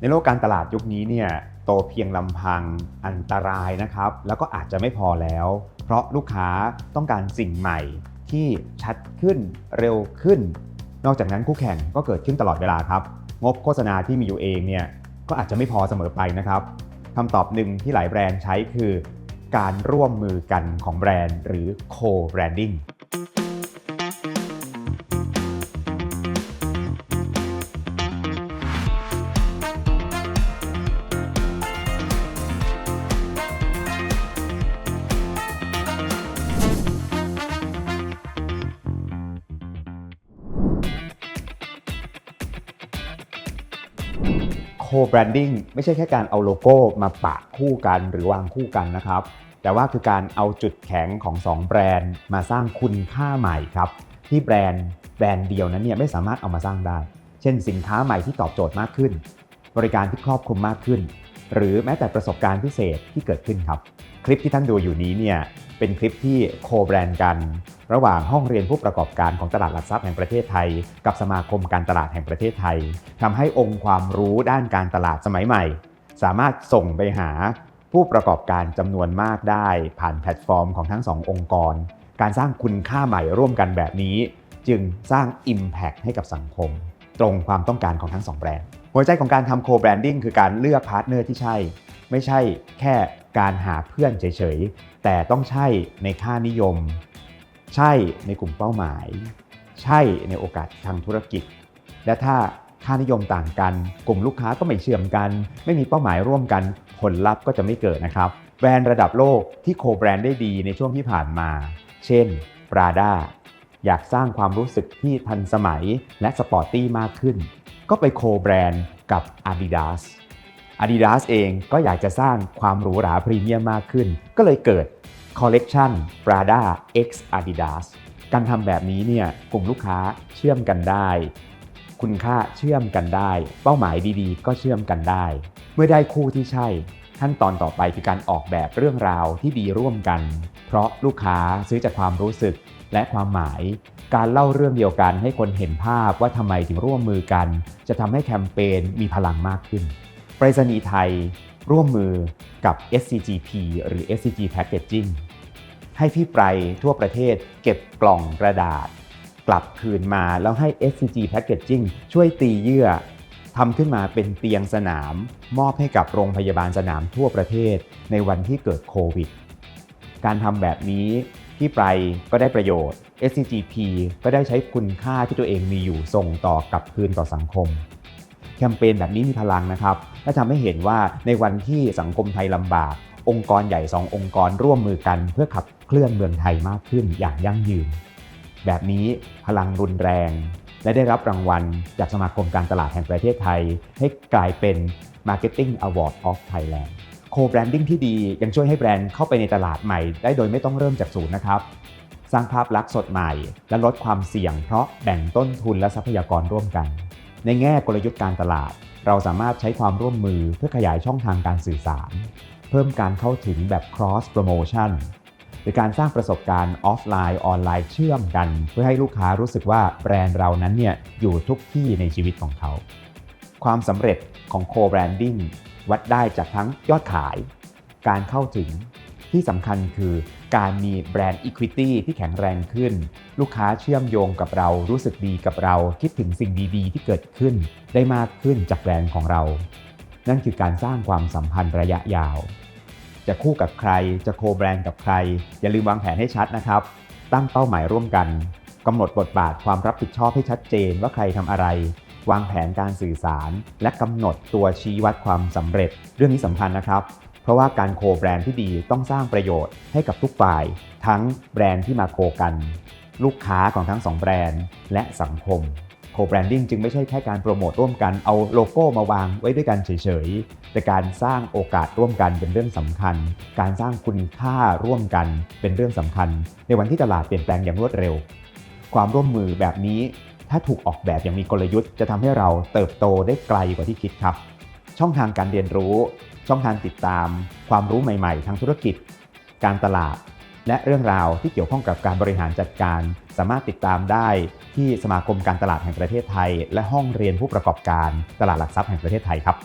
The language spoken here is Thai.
ในโลกการตลาดยุคนี้เนี่ยโตเพียงลำพังอันตรายนะครับ แล้วก็อาจจะไม่พอแล้ว เพราะลูกค้าต้องการสิ่งใหม่ที่ชัดขึ้นเร็วขึ้น นอกจากนั้นคู่แข่งก็เกิดขึ้นตลอดเวลาครับ งบโฆษณาที่มีอยู่เองเนี่ยก็อาจจะไม่พอเสมอไปนะครับคำตอบหนึ่งที่หลายแบรนด์ใช้คือ การร่วมมือกันของแบรนด์หรือ co-branding โคแบรนดิ้งไม่ใช่แค่การเอาโลโก้มาปะคู่กันหรือวางคู่กันนะครับ แต่ว่าคือการเอาจุดแข็งของ 2 แบรนด์มาสร้างคุณค่าใหม่ครับ ที่แบรนด์แบรนด์เดียวนั้นเนี่ยไม่สามารถเอามาสร้างได้ เช่นสินค้าใหม่ที่ตอบโจทย์มากขึ้น บริการที่ครอบคลุมมากขึ้น หรือแม้แต่ประสบการณ์พิเศษที่เกิดขึ้นครับ คลิปที่ท่านดูอยู่นี้เนี่ยเป็นคลิปที่โคแบรนด์กัน ระหว่างห้องเรียนผู้ประกอบการของตลาดหลักทรัพย์แห่งประเทศไทย กับสมาคมการตลาดแห่งประเทศไทยทำให้องค์ความรู้ด้านการตลาดสมัยใหม่ สามารถส่งไปหาผู้ประกอบการจำนวนมากได้ ผ่านแพลตฟอร์มของทั้งสององค์กร การสร้างคุณค่าใหม่ร่วมกันแบบนี้ จึงสร้าง Impact ให้กับสังคม ตรงความต้องการของทั้งสองแบรนด์ หัวใจของการทำโคแบรนดิ้งคือการเลือกพาร์ทเนอร์ที่ใช่ ไม่ใช่แค่การหาเพื่อนเฉยๆ แต่ต้องใช่ในค่านิยม ใช่ในกลุ่มเป้าหมาย ใช่ในโอกาสทางธุรกิจ และถ้าค่านิยมต่างกัน กลุ่มลูกค้าก็ไม่เชื่อมกัน ไม่มีเป้าหมายร่วมกัน ผลลัพธ์ก็จะไม่เกิดนะครับ แบรนด์ระดับโลกที่โคแบรนด์ได้ดีในช่วงที่ผ่านมา เช่น Prada อยากสร้างความรู้สึกที่ทันสมัยและสปอร์ตตี้มากขึ้น ก็ไปโคแบรนด์กับ Adidas Adidas เองก็อยากจะสร้างความหรูหราพรีเมียมมากขึ้น ก็เลยเกิด Collection Prada X Adidas การทำแบบนี้เนี่ยกลุ่มลูกค้าเชื่อมกันได้ คุณค่าเชื่อมกันได้ เป้าหมายดีๆ ก็เชื่อมกันได้ เมื่อได้คู่ที่ใช่ ขั้นตอนต่อไปคือการออกแบบเรื่องราวที่ดีร่วมกัน เพราะลูกค้าซื้อจากความรู้สึกและความหมาย การเล่าเรื่องเดียวกันให้คนเห็นภาพว่าทำไมถึงร่วมมือกัน จะทำให้แคมเปญมีพลังมากขึ้นไปรษณีย์ไทยร่วมมือกับ SCGP หรือ SCG Packaging ให้พี่ไปรทั่วประเทศเก็บกล่องกระดาษ กลับคืนมาแล้วให้ SCG Packaging ช่วยตีเยื่อทำขึ้นมาเป็นเตียงสนาม มอบให้กับโรงพยาบาลสนามทั่วประเทศในวันที่เกิดโควิด การทำแบบนี้ พี่ไปรก็ได้ประโยชน์ SCGP ก็ได้ใช้คุณค่าที่ตัวเองมีอยู่ส่งต่อกลับคืนต่อสังคม แคมเปญแบบนี้มีพลังนะครับ และทำให้เห็นว่าในวันที่สังคมไทยลำบาก องค์กรใหญ่2องค์กรร่วมมือกัน เพื่อขับเคลื่อนเมืองไทยมากขึ้นอย่างยั่งยืน แบบนี้พลังรุนแรง และได้รับรางวัล จากสมาคมการตลาดแห่งประเทศไทย ให้กลายเป็น Marketing Award of Thailand โคแบรนดิ้งที่ดียังช่วยให้แบรนด์เข้าไปในตลาดใหม่ ได้โดยไม่ต้องเริ่มจากศูนย์นะครับ สร้างภาพลักษณ์สดใหม่ และลดความเสี่ยง เพราะแบ่งต้นทุนและทรัพยากรร่วมกัน ในแง่กลยุทธ์การตลาด เราสามารถใช้ความร่วมมือเพื่อขยายช่องทางการสื่อสาร เพิ่มการเข้าถึงแบบ cross promotion หรือการสร้างประสบการณ์ออฟไลน์ออนไลน์เชื่อมกัน เพื่อให้ลูกค้ารู้สึกว่าแบรนด์เรานั้นเนี่ยอยู่ทุกที่ในชีวิตของเขา ความสำเร็จของ co-branding วัดได้จากทั้งยอดขาย การเข้าถึงที่สำคัญคือการมีแบรนด์ Equity ที่แข็งแรงขึ้น ลูกค้าเชื่อมโยงกับเรารู้สึกดีกับเรา คิดถึงสิ่งดีๆ ที่เกิดขึ้นได้มากขึ้นจากแบรนด์ของเรา นั่นคือการสร้างความสัมพันธ์ระยะยาว จะคู่กับใครจะโคแบรนด์กับใคร อย่าลืมวางแผนให้ชัดนะครับ ตั้งเป้าหมายร่วมกันกำหนดบทบาทความรับผิดชอบให้ชัดเจนว่าใครทำอะไร วางแผนการสื่อสาร และกำหนดตัวชี้วัดความสำเร็จ เรื่องนี้สำคัญนะครับ เพราะว่าการโคแบรนด์ที่ดีต้องสร้างประโยชน์ให้กับทุกฝ่าย ทั้งแบรนด์ที่มาโคกัน ลูกค้าของทั้งสองแบรนด์และสังคมโคแบรนดิ้งจึงไม่ใช่แค่การโปรโมทร่วมกันเอาโลโก้มาวางไว้ด้วยกันเฉยๆ แต่การสร้างโอกาสร่วมกันเป็นเรื่องสำคัญ การสร้างคุณค่าร่วมกันเป็นเรื่องสำคัญ ในวันที่ตลาดเปลี่ยนแปลงอย่างรวดเร็ว ความร่วมมือแบบนี้ ถ้าถูกออกแบบอย่างมีกลยุทธ์จะทำให้เราเติบโตได้ไกลกว่าที่คิดครับ ช่องทางการเรียนรู้ ช่องทางติดตาม ความรู้ใหม่ ๆ ทางธุรกิจ การตลาด และเรื่องราวที่เกี่ยวข้องกับการบริหารจัดการ สามารถติดตามได้ที่สมาคมการตลาดแห่งประเทศไทย และห้องเรียนผู้ประกอบการตลาดหลักทรัพย์แห่งประเทศไทยครับ